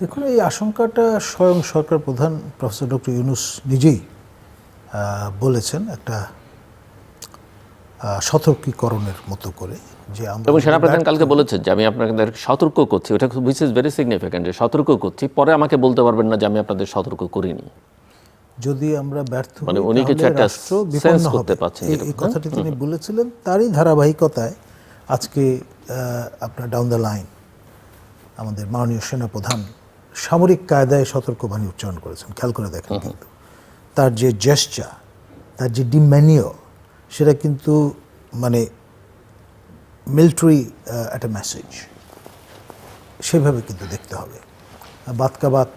দেখুন এই আশঙ্কাটা স্বয়ং সরকার প্রধান প্রফেসর ডক্টর ইউনুস নিজেই বলেছেন একটা সতর্কীকরণের মতো করে যে আমরা এবং সেনাপ্রধান কালকে বলেছেন যে আমি আপনাদের সতর্ক করছি। ওটা উইচ ইজ ভেরি সিগনিফিক্যান্ট যে সতর্ক করছি পরে আমাকে বলতে পারবেন না যে আমি আপনাদের সতর্ক করিনি। যদি আমরা ব্যর্থ মানে উনি কিছু একটা sense করতে। পারছেন এই- কথাটি তিনি বলেছিলেন তারই ধারাবাহিকতায় আজকে আপনার ডাউন দ্য লাইন আমাদের মাননীয় সেনাপ্রধান সামরিক কায়দায় সতর্কবাণী উচ্চারণ করেছেন। খেয়াল করে দেখেন কিন্তু। তার যে জেস্চা তার যে ডিম্যানিও সেটা কিন্তু মানে মিলিটারি একটা মেসেজ সেভাবে কিন্তু দেখতে হবে। বাতকা বাত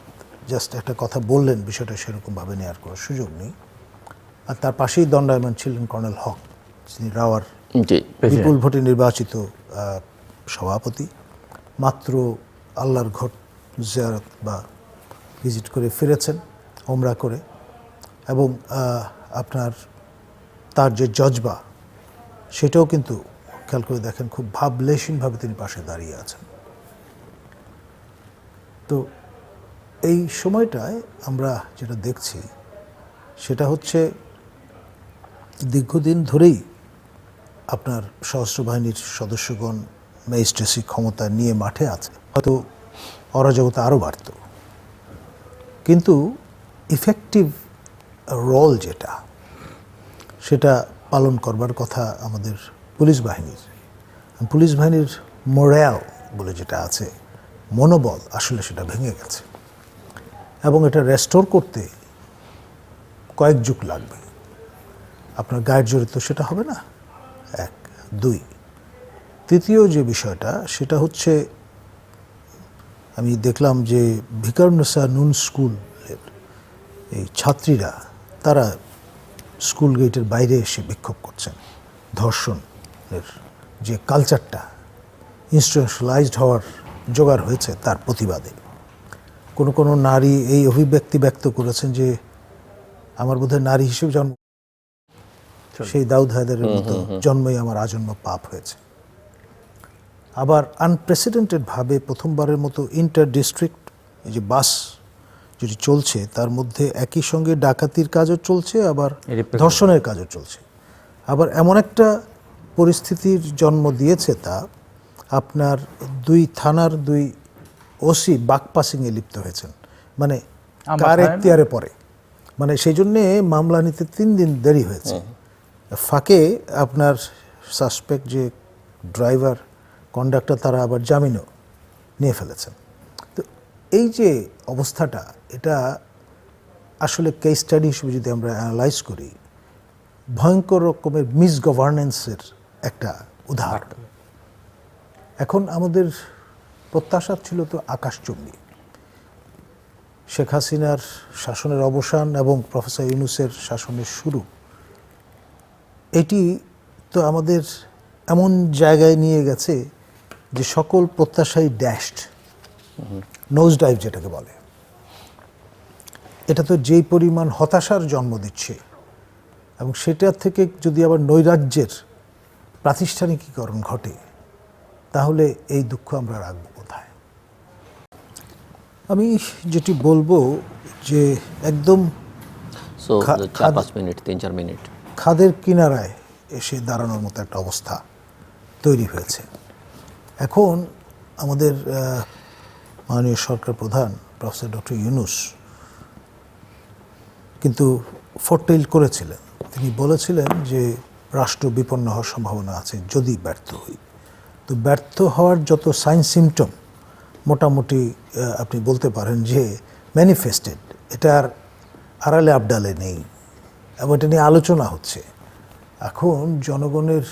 জাস্ট একটা কথা বললেন বিষয়টা সেরকমভাবে নেওয়ার কোনো সুযোগ নেই। আর তার পাশেই দণ্ডায়মান ছিলেন কর্নেল হক যিনি রাওয়ার বিপুল ভোটে নির্বাচিত আহ, সভাপতি। মাত্র আল্লাহর ঘর জিয়ারত বা ভিজিট করে ফিরেছেন ওমরা করে, এবং আপনার তার যে জজবা, সেটাও কিন্তু খেয়াল করে দেখেন খুব ভাবলেশীনভাবে তিনি পাশে দাঁড়িয়ে আছেন। তো এই সময়টায় আমরা যেটা দেখছি, সেটা হচ্ছে দীর্ঘদিন ধরেই আপনার সশস্ত্র বাহিনীর সদস্যগণ ম্যাজিস্ট্রেসি ক্ষমতা নিয়ে মাঠে আছে। হয়তো অরাজকতা আরও বাড়ত। কিন্তু ইফেক্টিভ রোল যেটা, সেটা পালন করবার কথা আমাদের পুলিশ বাহিনীর। পুলিশ বাহিনীর মোরাল বলে যেটা আছে, মনোবল আসলে সেটা ভেঙে গেছে। এবং এটা রেস্টোর করতে কয়েক যুগ লাগবে। আপনার গায়ের জোরে তো সেটা হবে না? এক, দুই। তৃতীয় যে বিষয়টা, সেটা হচ্ছে আমি দেখলাম যে ভিকারুন্নেসা নুন স্কুলের এই ছাত্রীরা তারা স্কুল গেটের বাইরে এসে বিক্ষোভ করছেন। ধর্ষণের যে কালচারটা ইনস্টিটিউশনালাইজড হওয়ার জোগাড় হয়েছে তার প্রতিবাদে। কোনো কোনো নারী এই অভিব্যক্তি ব্যক্ত করেছেন যে আমার বোধহয় নারী হিসেবে জন্ম সেই দাউদ হায়দারের মতো জন্মই আমার আজন্ম পাপ হয়েছে। আবার আনপ্রেসিডেন্টেড ভাবে প্রথমবারের মতো ইন্টার ডিস্ট্রিক্ট এই যে বাস যেটি চলছে তার মধ্যে একই সঙ্গে ডাকাতির কাজও চলছে আবার ধর্ষণের কাজও চলছে। আবার এমন একটা পরিস্থিতির জন্ম দিয়েছে তা আপনার দুই থানার দুই ওসি বাকপাসিংয়ে লিপ্ত হয়েছেন। মানে কার এখতিয়ারে পড়ে? মানে সেই জন্যে মামলা নিতে তিন দিন দেরি হয়েছে। ফাঁকে আপনার সাসপেক্ট যে ড্রাইভার কন্ডাক্টর তারা আবার জামিনও নিয়ে ফেলেছেন। তো এই যে অবস্থাটা, এটা আসলে কেস স্টাডি হিসেবে যদি আমরা অ্যানালাইজ করি, ভয়ঙ্কর রকমের মিসগভার্নেন্সের একটা উদাহরণ। এখন আমাদের প্রত্যাশা ছিল তো আকাশচুম্বী শেখ হাসিনার শাসনের অবসান এবং প্রফেসর ইউনুসের শাসনের শুরু। এটি তো আমাদের এমন জায়গায় নিয়ে গেছে যে সকল প্রত্যাশাই ড্যাশড নোজ ডাইভ যেটাকে বলে এটা তো যেই পরিমাণ হতাশার জন্ম দিচ্ছে এবং সেটা থেকে যদি আবার নৈরাজ্যের প্রাতিষ্ঠানিকীকরণ ঘটে তাহলে এই দুঃখ আমরা রাখব কোথায়? আমি যেটি বলব যে একদম মিনিট তিন চার মিনিট। খাদের কিনারায় এসে দাঁড়ানোর মতো একটা অবস্থা তৈরি হয়েছে। এখন আমাদের মাননীয় সরকার প্রধান, প্রফেসর ডক্টর ইউনুস কিন্তু ফোরটেল করেছিলেন। তিনি বলেছিলেন যে রাষ্ট্র বিপন্ন হওয়ার সম্ভাবনা আছে, যদি ব্যর্থ হই। তো ব্যর্থ হওয়ার যত সাইন সিমটম মোটামুটি আপনি বলতে পারেন যে ম্যানিফেস্টেড এটার আড়ালে আবডালে নেই। এবং এটা নিয়ে আলোচনা হচ্ছে। এখন জনগণের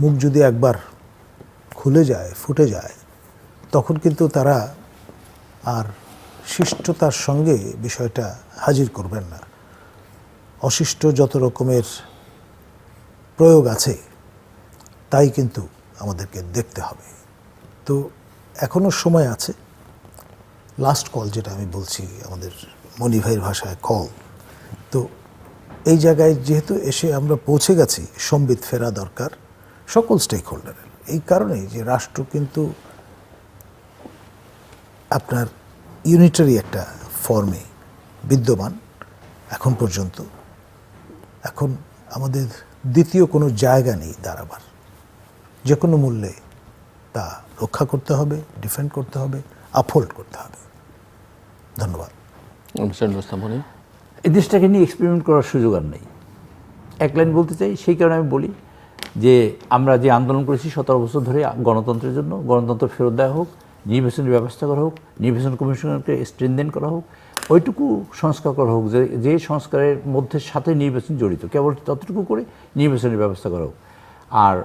মুখ যদি একবার খুলে যায়, ফুটে যায়, তখন কিন্তু তারা আর শিষ্টতার সঙ্গে বিষয়টা হাজির করবেন না। অশিষ্ট যত রকমের প্রয়োগ আছে, তাই কিন্তু আমাদেরকে দেখতে হবে। তো এখনও সময় আছে। লাস্ট কল যেটা আমি বলছি, আমাদের মনি ভাইয়ের ভাষায় কল তো এই জায়গায় যেহেতু এসে আমরা পৌঁছে গেছি, সম্বিত ফেরা দরকার সকল স্টেক হোল্ডারের এই কারণেই যে রাষ্ট্র কিন্তু আপনার ইউনিটারি একটা ফর্মে বিদ্যমান এখন পর্যন্ত। এখন আমাদের দ্বিতীয় কোনো জায়গা নেই দাঁড়াবার। যে কোনো মূল্যে তা রক্ষা করতে হবে ডিফেন্ড করতে হবে আপহোল্ড করতে হবে। ধন্যবাদ। এই দেশটাকে নিয়ে এক্সপেরিমেন্ট করার সুযোগ আর নেই। এক লাইন বলতে চাই সেই কারণে আমি বলি যে আমরা যে আন্দোলন করেছি সতেরো বছর ধরে গণতন্ত্রের জন্য, গণতন্ত্র ফেরত দেওয়া হোক, নির্বাচনের ব্যবস্থা করা হোক, নির্বাচন কমিশনকে স্ট্রেনদেন করা হোক, ওইটুকু সংস্কার করা হোক, যে যে সংস্কারের মধ্যে সাথে নির্বাচন জড়িত, কেবল ততটুকু করে নির্বাচনের ব্যবস্থা করা হোক। আর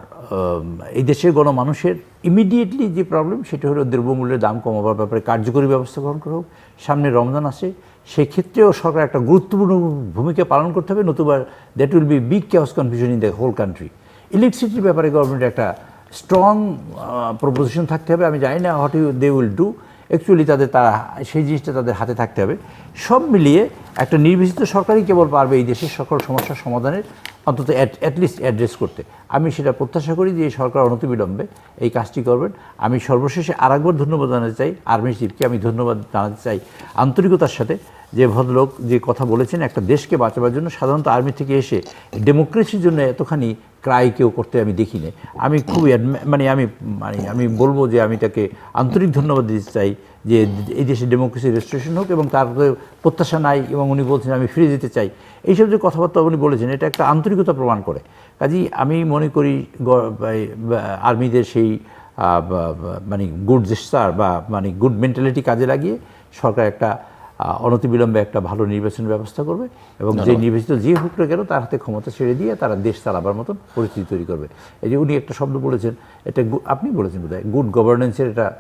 এই দেশের গণমানুষের ইমিডিয়েটলি যে প্রবলেম সেটা হলো দ্রব্যমূল্যের দাম কমাবার ব্যাপারে কার্যকরী ব্যবস্থা গ্রহণ করা হোক। সামনে রমজান আসে, সেক্ষেত্রেও সরকার একটা গুরুত্বপূর্ণ ভূমিকা পালন করতে হবে, নতুবা that will be big chaos confusion in the whole country ইলেকট্রিসিটির ব্যাপারে গভর্নমেন্টের একটা স্ট্রং প্রপোজিশন থাকতে হবে। আমি জানি না what you they will do actually তাদের তারা, সেই জিনিসটা তাদের হাতে থাকতে হবে। সব মিলিয়ে একটা নির্বাচিত সরকারই কেবল পারবে এই দেশের সকল সমস্যার সমাধানের অন্তত অ্যাটলিস্ট অ্যাড্রেস করতে। আমি সেটা প্রত্যাশা করি যে সরকার অনতিবিলম্বে এই কাজটি করবেন। আমি সর্বশেষে আরেকবার ধন্যবাদ জানাতে চাই আর্মি চিফকে আমি ধন্যবাদ জানাতে চাই আন্তরিকতার সাথে। যে ভদ্রলোক যে কথা বলেছেন, একটা দেশকে বাঁচাবার জন্য সাধারণত আর্মি থেকে এসে ডেমোক্রেসির জন্য এতখানি ক্রাই কেউ করতে আমি দেখি না আমি খুবই মানে আমি মানে আমি বলব যে আমি তাকে আন্তরিক ধন্যবাদ দিতে চাই যে এই দেশে ডেমোক্রেসি রেজিস্ট্রেশন হোক এবং তার প্রত্যাশা নাই এবং উনি বলছেন আমি ফিরে যেতে চাই। এইসব যে কথাবার্তা উনি বলেছেন, এটা একটা আন্তরিকতা প্রমাণ করে। কাজেই আমি মনে করি আর্মিদের সেই মানে গুড জেস্টার বা মানে গুড মেন্টালিটি কাজে লাগিয়ে সরকার একটা অনতিবিলম্বে একটা ভালো নির্বাচন ব্যবস্থা করবে এবং যে নির্বাচিত যে হোক না কেন তার হাতে ক্ষমতা ছেড়ে দিয়ে তারা দেশ চালাবার মতন পরিস্থিতি তৈরি করবে। এই যে উনি একটা শব্দ বলেছেন এটা গু- আপনি বলেছেন বোধহয় গুড গভর্নেন্সের এটা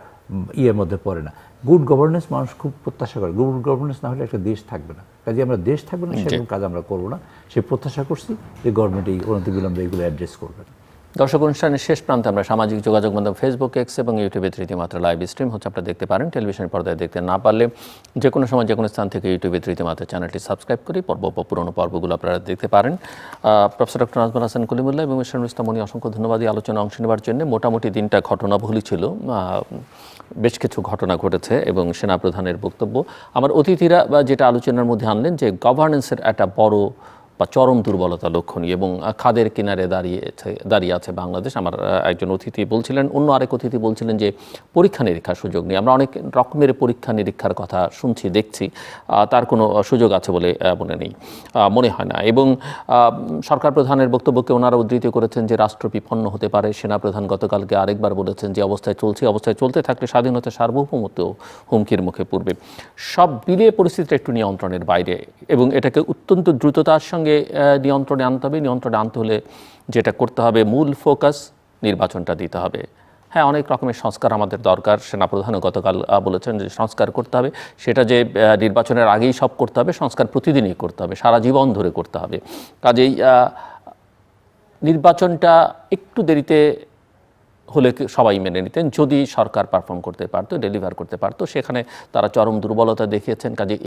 ইয়ের মধ্যে পড়ে না। গুড গভর্নেন্স মানুষ খুব প্রত্যাশা করে। গুড গভর্নেন্স না হলে একটা দেশ থাকবে না। কাজে আমরা দেশ থাকবে না সেরকম কাজ আমরা করব না। সে প্রত্যাশা করছি যে গভর্নমেন্ট এই অনতিবিলম্বে এগুলো অ্যাড্রেস করবে। দর্শক অনুষ্ঠানের শেষ প্রান্তে আমরা সামাজিক যোগাযোগ মাধ্যম ফেসবুক এক্স এবং ইউটিউবে রীতিমাত্রা লাইভ স্ট্রিম হচ্ছে। আপনারা দেখতে পারেন টেলিভিশন পর্দায় দেখতে না পারলে যে কোনো সময় যে কোনো স্থান থেকে ইউটিউবে রীতিমাত্রা চ্যানেলটি সাবস্ক্রাইব করি পর্ব পুরনো পর্বগুলো আপনারা দেখতে পারেন। প্রফেসর ডক্টর নাজমুল হাসান কলিমুল্লাহ এবং মিস্টার ইসলামনি অসংখ্য ধন্যবাদ এই আলোচনায় অংশ নেওয়ার জন্য। মোটামুটি দিনটা ঘটনাবহুলই ছিল। বেশ কিছু ঘটনা ঘটেছে এবং সেনাপ্রধানের বক্তব্য। আমার অতিথিরা বা যেটা আলোচনার মধ্যে আনলেন যে গভর্নেন্সের একটা বড় বা চরম দুর্বলতা লক্ষণীয় এবং খাদের কিনারে দাঁড়িয়েছে দাঁড়িয়ে আছে বাংলাদেশ। আমার একজন অতিথি বলছিলেন, অন্য আরেক অতিথি বলছিলেন যে, পরীক্ষা নিরীক্ষার সুযোগ নেই। আমরা অনেক রকমের পরীক্ষা নিরীক্ষার কথা শুনছি, দেখছি তার কোনো সুযোগ আছে বলে মনে নেই মনে হয় না। এবং সরকার প্রধানের বক্তব্যকে ওনারা উদ্ধৃত করেছেন যে, রাষ্ট্র বিপন্ন হতে পারে। সেনাপ্রধান গতকালকে আরেকবার বলেছেন যে, অবস্থায় চলছে, অবস্থায় চলতে থাকলে স্বাধীনতা সার্বভৌমত্ব হুমকির মুখে পড়বে। সব মিলিয়ে পরিস্থিতিটা একটু নিয়ন্ত্রণের বাইরে এবং এটাকে অত্যন্ত দ্রুততার সঙ্গে আহ, নিয়ন্ত্রণে আনতে হবে। নিয়ন্ত্রণে আনতে হলে যেটা করতে হবে মূল ফোকাস নির্বাচনটা দিতে হবে। হ্যাঁ অনেক রকমের সংস্কার আমাদের দরকার। সেনাপ্রধানও গতকাল বলেছেন যে সংস্কার করতে হবে। সেটা যে নির্বাচনের আগেই সব করতে হবে সংস্কার প্রতিদিনই করতে হবে। সারা জীবন ধরে করতে হবে। কাজেই নির্বাচনটা একটু দেরিতে হলে সবাই মেনে নিতেন। যদি সরকার পারফর্ম করতে পারতো ডেলিভার করতে পারতো সেখানে তারা চরম দুর্বলতা দেখিয়েছেন। কাজে